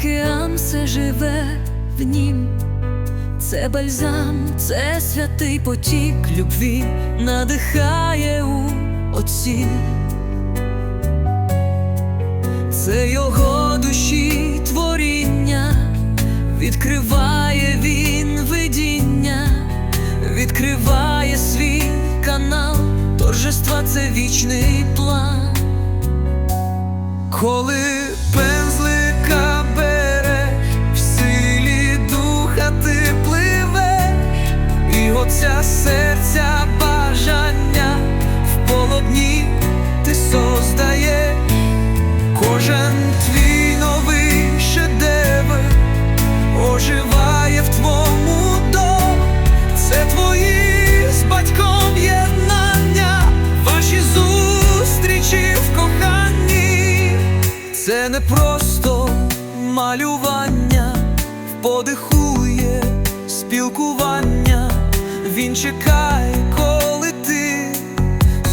океан все живе в нім. Це бальзам, це святий потік любві, надихає у отці. Це його душі творіння, відкриває він видіння, відкриває свій канал, торжества це вічний план. Коли пензлика береш, в силі духа ти пливеш, і оця серця бажання в полотні ти создаєш, кожен твій новий шедевр оживає Це не просто малювання, подихує спілкування. Він чекає, коли ти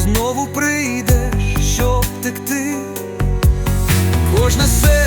знову прийдеш, щоб втекти. Кожне серце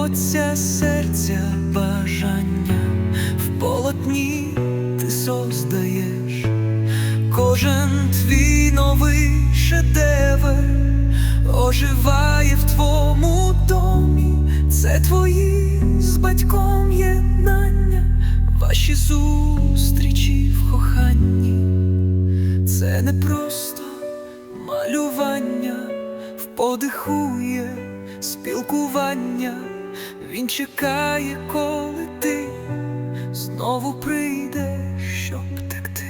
оця серця бажання. В полотні ти создаєш, кожен твій новий шедевр оживає в твому домі, це твої з батьком єднання, ваші зустрічі в коханні. Це не просто малювання, вподихує спілкування. Він чекає, коли ти знову прийдеш, щоб втекти.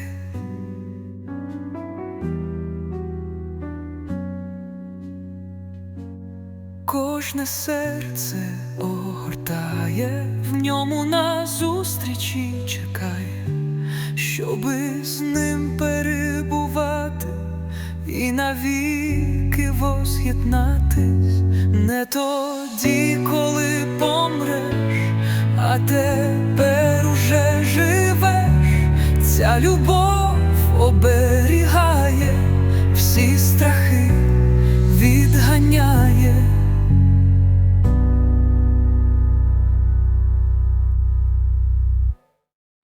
Кожне серце огортає, в ньому на зустрічі чекає щоби з ним перебувати і навіки воз'єднатись не тоді, тепер уже живеш, ця любов оберігає всі страхи, відганяє.